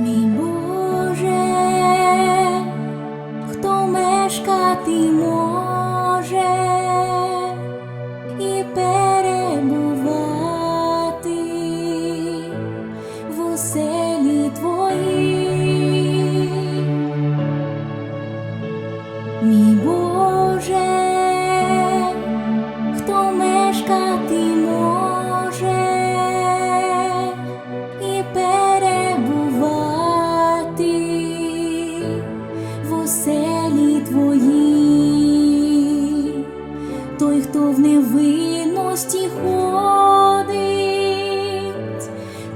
Мій Боже, хто мешкати може і перебувати в оселі Твоїй. Мій Боже, в Твоїй, той, хто в невинності ходить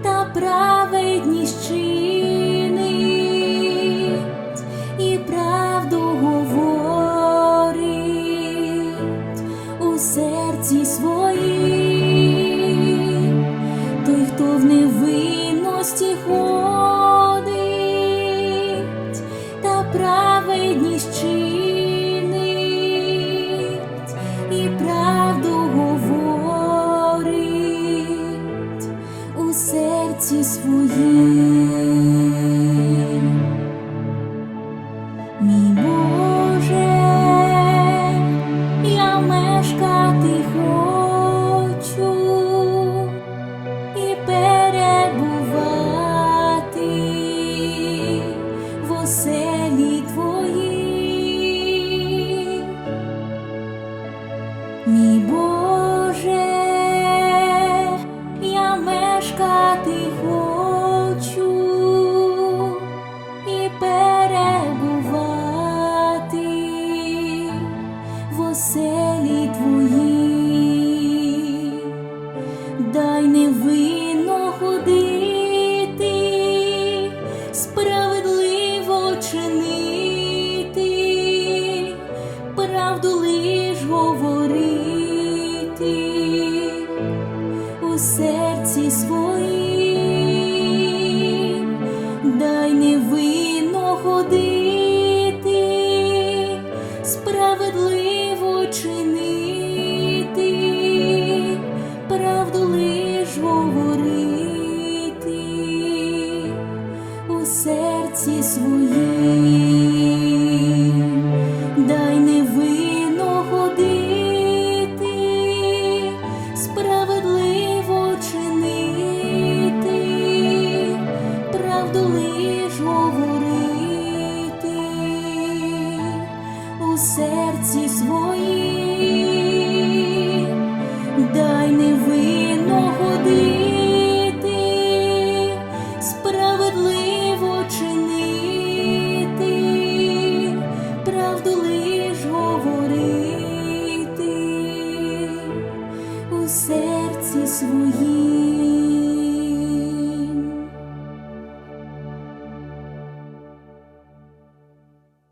та праведність чинить і правду говорить у серці своїм, той, хто в невинності ходить серці своїм. Мій Боже, я мешкати хочу і перебувати в оселі Твоїй. Мій Боже, оселі Твоїй. Дай невинно ходити, справедливо чинити, правду лиш говорити у серці своїм, серці своїм, дай невинно ходити, справедливо чинити, правду лиш говорити. У серці своїм, своїм.